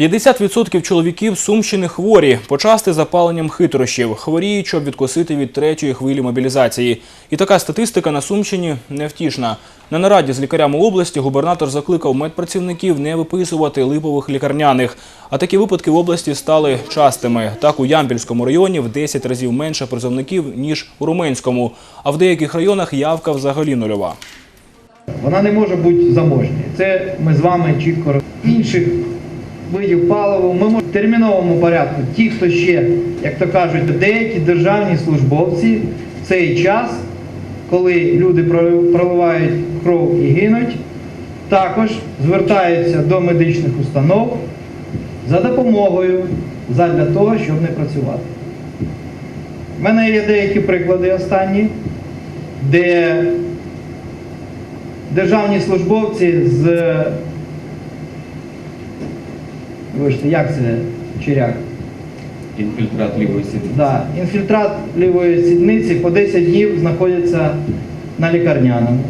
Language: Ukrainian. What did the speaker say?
50% чоловіків Сумщини хворі, почасти запаленням хитрощів, хворіють, щоб відкосити від третьої хвилі мобілізації. І така статистика на Сумщині невтішна. На нараді з лікарями області губернатор закликав медпрацівників не виписувати липових лікарняних. А такі випадки в області стали частими. Так у Ямпільському районі в 10 разів менше призовників, ніж у Руменському. А в деяких районах явка взагалі нульова. Вона не може бути заможною. Це ми з вами чітко інших видів паливу. Ми можемо в терміновому порядку. Ті, хто ще, як то кажуть, деякі державні службовці в цей час, коли люди проливають кров і гинуть, також звертаються до медичних установ за допомогою задля того, щоб не працювати. У мене є деякі приклади останні, де державні службовці з. Вибачте, як це чиряк? Інфільтрат лівої сідниці. Да, інфільтрат лівої сідниці по 10 днів знаходиться на лікарняному.